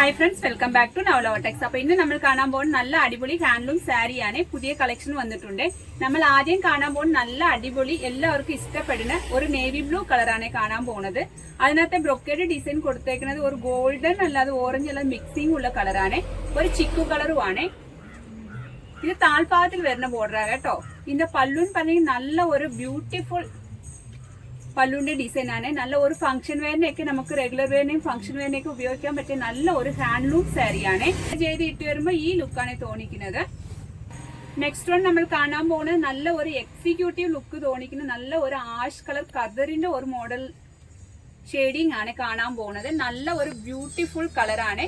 Hi friends welcome back to നവലോടെക്സ് അപ്പൊ ഇന്ന് നമ്മൾ കാണാൻ പോകുന്ന നല്ല അടിപൊളി ഹാൻഡ്ലൂം സാരിയാണ്. പുതിയ കളക്ഷൻ വന്നിട്ടുണ്ട്. നമ്മൾ ആദ്യം കാണാൻ പോകുന്ന നല്ല അടിപൊളി എല്ലാവർക്കും ഇഷ്ടപ്പെടുന്ന ഒരു നേവി ബ്ലൂ കളറാണ് കാണാൻ പോകുന്നത്. അതിനകത്ത് ബ്രൊക്കേഡ് ഡിസൈൻ കൊടുത്തേക്കുന്നത് ഒരു ഗോൾഡൻ അല്ലാതെ ഓറഞ്ച് അല്ലാതെ മിക്സിംഗ് ഉള്ള കളറാണ് ഒരു ചിക്കു കളറുമാണ് ഇത് താഴ്ഭാഗത്തിൽ വരുന്ന ബോർഡറാണ് കേട്ടോ. ഇതിന്റെ പല്ലുൻ പറഞ്ഞെങ്കിൽ നല്ല ഒരു ബ്യൂട്ടിഫുൾ പല്ലുവിന്റെ ഡിസൈൻ ആണ്. നല്ല ഒരു ഫംഗ്ഷൻ വെയറിനെയൊക്കെ നമുക്ക് റെഗുലർ വെയറിനെയും ഫംഗ്ഷൻ വെയറിനെയൊക്കെ ഉപയോഗിക്കാൻ പറ്റിയ നല്ല ഒരു ഹാൻഡ്ലൂം സാരിയാണ് ചെയ്ത് ഇട്ട് വരുമ്പോൾ ഈ ലുക്കാണ് തോന്നിക്കുന്നത്. നെക്സ്റ്റ് വൺ നമ്മൾ കാണാൻ പോകുന്നത് നല്ല ഒരു എക്സിക്യൂട്ടീവ് ലുക്ക് തോന്നിക്കുന്ന നല്ല ഒരു ആഷ് കളർ കതറിന്റെ ഒരു മോഡൽ ഷെയ്ഡിങ് ആണ് കാണാൻ പോകുന്നത് നല്ല ഒരു ബ്യൂട്ടിഫുൾ കളറാണ്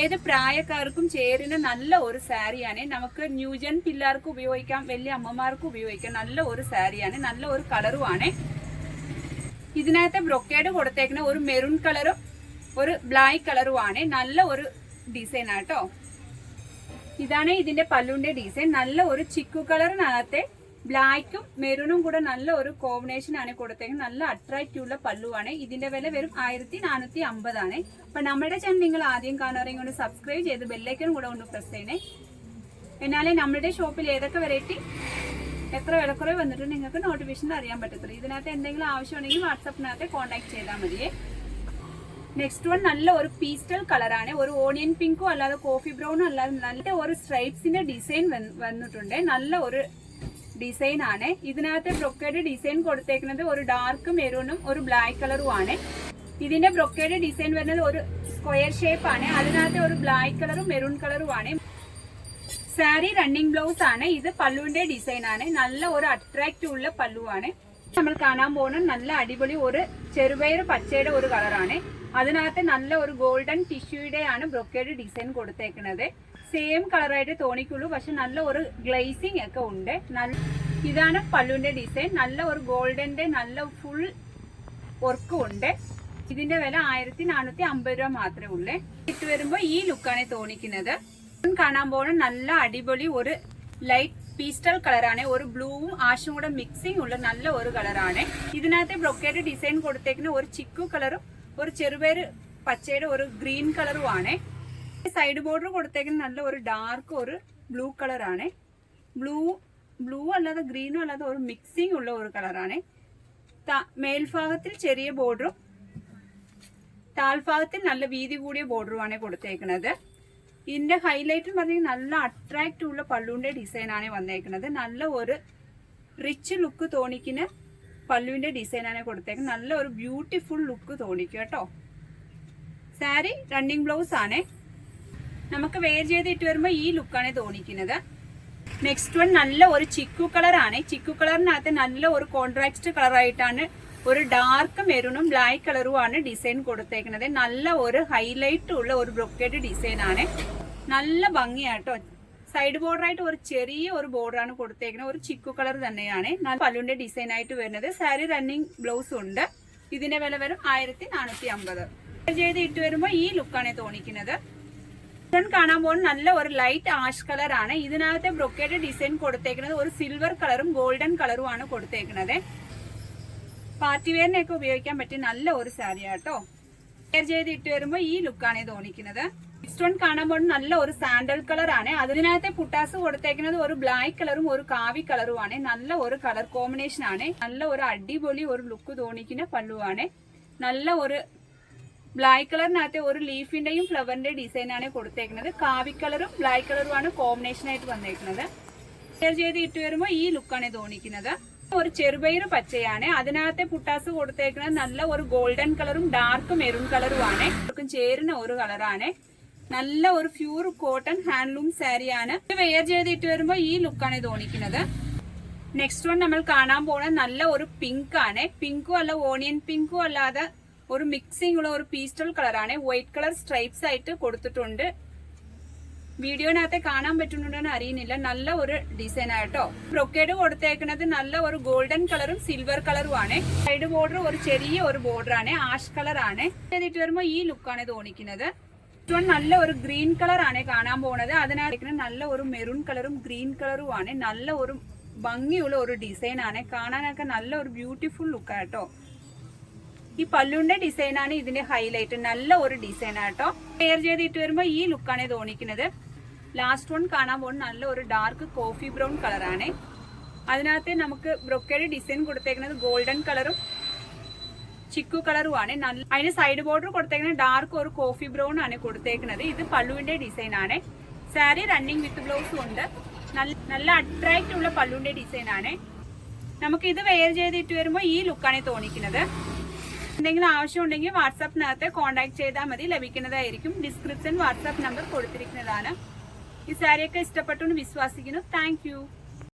ഏത് പ്രായക്കാർക്കും ചേരുന്ന നല്ല ഒരു സാരിയാണ് നമുക്ക് ന്യൂജൻ പിള്ളേർക്ക് ഉപയോഗിക്കാം വലിയ അമ്മമാർക്ക് ഉപയോഗിക്കാം. നല്ല ഒരു സാരിയാണ് നല്ല ഒരു കളറുമാണ് ഇതിനകത്ത് ബ്രൊക്കേഡ് കൊടുത്തേക്കുന്ന ഒരു മെറൂൺ കളറും ഒരു ബ്ലാക്ക് കളറുമാണ് നല്ല ഒരു ഡിസൈൻ ആട്ടോ. ഇതാണ് ഇതിന്റെ പല്ലുവിന്റെ ഡിസൈൻ നല്ല ഒരു ചിക്കു കളറിനകത്തെ ബ്ലാക്കും മെറൂണും കൂടെ നല്ല ഒരു കോമ്പിനേഷൻ ആണ് കൊടുത്തേക്കുന്നത്. നല്ല അട്രാക്റ്റീവ് ഉള്ള പല്ലുവാണ്. ഇതിന്റെ വില വെറും ആയിരത്തി നാനൂറ്റി അമ്പതാണ് അപ്പൊ നമ്മുടെ ചാനൽ നിങ്ങൾ ആദ്യം കാണാറെങ്കിൽ കൊണ്ട് സബ്സ്ക്രൈബ് ചെയ്ത് ബെല്ലൈക്കനും കൂടെ ഒന്ന് പ്രസ് ചെയ്യണേ. എന്നാലേ നമ്മുടെ ഷോപ്പിൽ ഏതൊക്കെ വെറൈറ്റി എത്ര വിലക്കുറവ് വന്നിട്ട് നിങ്ങൾക്ക് നോട്ടിഫിക്കേഷൻ അറിയാൻ പറ്റത്തില്ല. ഇതിനകത്ത് എന്തെങ്കിലും ആവശ്യമുണ്ടെങ്കിൽ വാട്സപ്പിനകത്ത് കോൺടാക്ട് ചെയ്താൽ മതിയേ. നെക്സ്റ്റ് വൺ നല്ല ഒരു പീസ്റ്റൽ കളറാണ് ഒരു ഓണിയൻ പിങ്കും അല്ലാതെ കോഫി ബ്രൗണും അല്ലാതെ നല്ല ഒരു സ്ട്രൈപ്സിന്റെ ഡിസൈൻ വന്നിട്ടുണ്ട്. നല്ല ഒരു ഡിസൈൻ ആണ്. ഇതിനകത്ത് ബ്രൊക്കേഡ് ഡിസൈൻ കൊടുത്തേക്കുന്നത് ഒരു ഡാർക്ക് മെറൂണും ഒരു ബ്ലാക്ക് കളറും ആണ്. ഇതിന്റെ ബ്രൊക്കേഡ് ഡിസൈൻ വരുന്നത് ഒരു സ്ക്വയർ ഷേപ്പ് ആണ്. അതിനകത്ത് ഒരു ബ്ലാക്ക് കളറും മെറൂൺ കളറും ആണ്. സാരി റണ്ണിങ് ബ്ലൗസ് ആണ്. ഇത് പല്ലുവിന്റെ ഡിസൈൻ ആണ്. നല്ല ഒരു അട്രാക്റ്റീവ് ഉള്ള പല്ലുവാണ്. നമ്മൾ കാണാൻ പോകുന്ന നല്ല അടിപൊളി ഒരു ചെറുപയർ പച്ചയുടെ ഒരു കളറാണ് അതിനകത്ത് നല്ല ഒരു ഗോൾഡൻ ടിഷ്യൂയുടെ ആണ് ബ്രൊക്കേഡ് ഡിസൈൻ കൊടുത്തേക്കുന്നത് സെയിം കളറായിട്ട് തോന്നിക്കുള്ളൂ. പക്ഷെ നല്ല ഒരു ഗ്ലേസിംഗ് ഒക്കെ ഉണ്ട്. നല്ല ഇതാണ് പല്ലുവിന്റെ ഡിസൈൻ നല്ല ഒരു ഗോൾഡന്റെ നല്ല ഫുൾ വർക്കും ഉണ്ട്. ഇതിന്റെ വില ആയിരത്തി നാനൂറ്റി അമ്പത് രൂപ മാത്രമേ ഉള്ളേ. ഇട്ട് വരുമ്പോ ഈ ലുക്കാണ് തോന്നിക്കുന്നത്. കാണാൻ പോകുന്ന നല്ല അടിപൊളി ഒരു ലൈറ്റ് പീസ്റ്റൽ കളറാണ് ഒരു ബ്ലൂവും ആഷും കൂടെ മിക്സിംഗ് ഉള്ള നല്ല ഒരു കളറാണ് ഇതിനകത്ത് ബ്രൊക്കേഡ് ഡിസൈൻ കൊടുത്തേക്കുന്ന ഒരു ചിക്കു കളറും ഒരു ചെറുപേര് പച്ചയുടെ ഒരു ഗ്രീൻ കളറും ആണ്. സൈഡ് ബോർഡർ കൊടുത്തേക്കുന്ന നല്ല ഒരു ഡാർക്ക് ഒരു ബ്ലൂ കളറാണ് ബ്ലൂ ബ്ലൂ അല്ലാതെ ഗ്രീനും അല്ലാതെ ഒരു മിക്സിംഗ് ഉള്ള ഒരു കളറാണ് മേൽഭാഗത്തിൽ ചെറിയ ബോർഡറും താൽഭാഗത്തിൽ നല്ല വീതി കൂടിയ ബോർഡറുമാണ് കൊടുത്തേക്കുന്നത്. ഇതിന്റെ ഹൈലൈറ്റ് പറഞ്ഞാൽ നല്ല അട്രാക്റ്റീവ് ഉള്ള പല്ലുവിന്റെ ഡിസൈൻ ആണ് വന്നേക്കുന്നത് നല്ല ഒരു റിച്ച് ലുക്ക് തോണിക്കിന് പല്ലുവിന്റെ ഡിസൈനാണ് കൊടുത്തേക്കുന്നത് നല്ല ഒരു ബ്യൂട്ടിഫുൾ ലുക്ക് തോണിക്കും കേട്ടോ. സാരി റണ്ണിങ് ബ്ലൗസ് ആണ്. നമുക്ക് വെയർ ചെയ്തിട്ട് വരുമ്പോൾ ഈ ലുക്കാണ് തോന്നിക്കുന്നത്. നെക്സ്റ്റ് വൺ നല്ല ഒരു ചിക്കു കളറാണ് ചിക്കു കളറിനകത്ത് നല്ല ഒരു കോൺട്രാക്സ്റ്റ് കളറായിട്ടാണ് ഒരു ഡാർക്ക് മെറൂണും ബ്ലാക്ക് കളറുമാണ് ഡിസൈൻ കൊടുത്തേക്കുന്നത്. നല്ല ഒരു ഹൈലൈറ്റ് ഉള്ള ഒരു ബ്രൊക്കേഡ് ഡിസൈൻ ആണ്. നല്ല ഭംഗിയാട്ടോ. സൈഡ് ബോർഡർ ആയിട്ട് ഒരു ചെറിയ ഒരു ബോർഡറാണ് കൊടുത്തേക്കുന്നത്. ഒരു ചിക്കു കളർ തന്നെയാണ്. നല്ല പല്ലുവിന്റെ ഡിസൈൻ ആയിട്ട് വരുന്നത്. സാരി റണ്ണിങ് ബ്ലൗസ് ഉണ്ട്. ഇതിന്റെ വില വരും ആയിരത്തി നാനൂറ്റി അമ്പത് ചെയ്ത് ഇട്ട് വരുമ്പോൾ ഈ ലുക്കാണ് തോന്നിക്കുന്നത്. കാണാൻ പോകുന്ന നല്ല ഒരു ലൈറ്റ് ആഷ് കളർ ആണ്. ഇതിനകത്തെ ബ്രൊക്കേഡ് ഡിസൈൻ കൊടുത്തേക്കുന്നത്. ഒരു സിൽവർ കളറും ഗോൾഡൻ കളറും ആണ് കൊടുത്തേക്കുന്നത്. പാർട്ടി വെയറിനൊക്കെ ഉപയോഗിക്കാൻ പറ്റിയ നല്ല ഒരു സാരി ആട്ടോ വെയർ ചെയ്ത് ഇട്ട് വരുമ്പോൾ ഈ ലുക്കാണ് തോന്നിക്കുന്നത് നെക്സ്റ്റ് വൺ കാണുമ്പോൾ നല്ല ഒരു സാൻഡൽ കളർ ആണ്. അതിനകത്തെ പുട്ടാസ് കൊടുത്തേക്കുന്നത് ഒരു ബ്ലാക്ക് കളറും ഒരു കാവി കളറും ആണ്. നല്ല ഒരു കളർ കോമ്പിനേഷൻ ആണ്. നല്ല ഒരു അടിപൊളി ഒരു ലുക്ക് തോന്നിക്കുന്ന പല്ലുവാണ്. നല്ല ഒരു ബ്ലാക്ക് കളറിനകത്ത് ഒരു ലീഫിന്റെയും ഫ്ലവറിന്റെ ഡിസൈൻ ആണ് കൊടുത്തേക്കുന്നത്. കാവി കളറും ബ്ലാക്ക് കളറും ആണ് കോമ്പിനേഷൻ ആയിട്ട് വന്നേക്കുന്നത്. ചെയ്ത് ഇട്ട് വരുമ്പോൾ ഈ ലുക്കാണ് തോന്നിക്കുന്നത് ഒരു ചെറുപയർ പച്ചയാണ്. അതിനകത്തെ പുട്ടാസ് കൊടുത്തേക്കുന്നത് നല്ല ഒരു ഗോൾഡൻ കളറും ഡാർക്ക് മെറൂൺ കളറും ആണ്. ഇവർക്കും ചേരുന്ന ഒരു കളറാണ് നല്ല ഒരു പ്യൂർ കോട്ടൺ ഹാൻഡ്ലൂം സാരിയാണ് വെയർ ചെയ്തിട്ട് വരുമ്പോൾ ഈ ലുക്കാണ് തോന്നിക്കുന്നത് നെക്സ്റ്റ് വൺ നമ്മൾ കാണാൻ പോകുന്നത് നല്ല ഒരു പിങ്ക് ആണ്. പിങ്കും അല്ല ഓണിയൻ പിങ്കും അല്ലാതെ ഒരു മിക്സിംഗ് ഉള്ള ഒരു പീസ്റ്റൽ കളറാണ് വൈറ്റ് കളർ സ്ട്രൈപ്സ് ആയിട്ട് കൊടുത്തിട്ടുണ്ട്. വീഡിയോനകത്ത് കാണാൻ പറ്റുന്നുണ്ടെന്ന് അറിയുന്നില്ല. നല്ല ഒരു ഡിസൈൻ ആയിട്ടോ ബ്രൊക്കേഡ് കൊടുത്തേക്കുന്നത് നല്ല ഒരു ഗോൾഡൻ കളറും സിൽവർ കളറും ആണ്. സൈഡ് ബോർഡർ ഒരു ചെറിയ ഒരു ബോർഡർ ആണ്. ആഷ് കളർ ആണ്. ചെയ്തിട്ട് വരുമ്പോൾ ഈ ലുക്കാണ് തോന്നിക്കുന്നത്. നല്ല ഒരു ഗ്രീൻ കളർ ആണ് കാണാൻ പോണത്. അതിനകത്ത് നല്ല ഒരു മെറൂൺ കളറും ഗ്രീൻ കളറും ആണ്. നല്ല ഒരു ഭംഗിയുള്ള ഒരു ഡിസൈൻ ആണ്. കാണാനൊക്കെ നല്ല ഒരു ബ്യൂട്ടിഫുൾ ലുക്കാട്ടോ ഈ പല്ലുന്റെ ഡിസൈൻ ആണ് ഇതിന്റെ ഹൈലൈറ്റ് നല്ല ഒരു ഡിസൈൻ ആട്ടോ പെയർ ചെയ്തിട്ട് വരുമ്പോൾ ഈ ലുക്കാണ് തോന്നിക്കുന്നത്. ലാസ്റ്റ് വൺ കാണാൻ പോകുന്ന നല്ല ഒരു ഡാർക്ക് കോഫി ബ്രൗൺ കളറാണ് അതിനകത്ത് നമുക്ക് ബ്രൊക്കേഡ് ഡിസൈൻ കൊടുത്തേക്കുന്നത് ഗോൾഡൻ കളറും ചിക്കു കളറുമാണ് നല്ല അതിന് സൈഡ് ബോർഡർ കൊടുത്തേക്കുന്നത് ഡാർക്ക് ഒരു കോഫി ബ്രൗൺ ആണ് കൊടുത്തേക്കുന്നത്. ഇത് പള്ളുവിന്റെ ഡിസൈൻ ആണ്. സാരി റണ്ണിങ് വിത്ത് ബ്ലൗസും ഉണ്ട്. നല്ല അട്രാക്റ്റ് ഉള്ള പള്ളുവിന്റെ ഡിസൈൻ ആണ്. നമുക്ക് ഇത് വെയർ ചെയ്തിട്ട് വരുമ്പോൾ ഈ ലുക്കാണ് തോന്നിക്കുന്നത്. എന്തെങ്കിലും ആവശ്യം ഉണ്ടെങ്കിൽ വാട്സാപ്പിനകത്ത് കോൺടാക്ട് ചെയ്താൽ മതി. ലഭിക്കുന്നതായിരിക്കും. ഡിസ്ക്രിപ്ഷൻ വാട്സാപ്പ് നമ്പർ കൊടുത്തിരിക്കുന്നതാണ്. ഈ സാരിയൊക്കെ ഇഷ്ടപ്പെട്ടു എന്ന് വിശ്വസിക്കുന്നു. താങ്ക്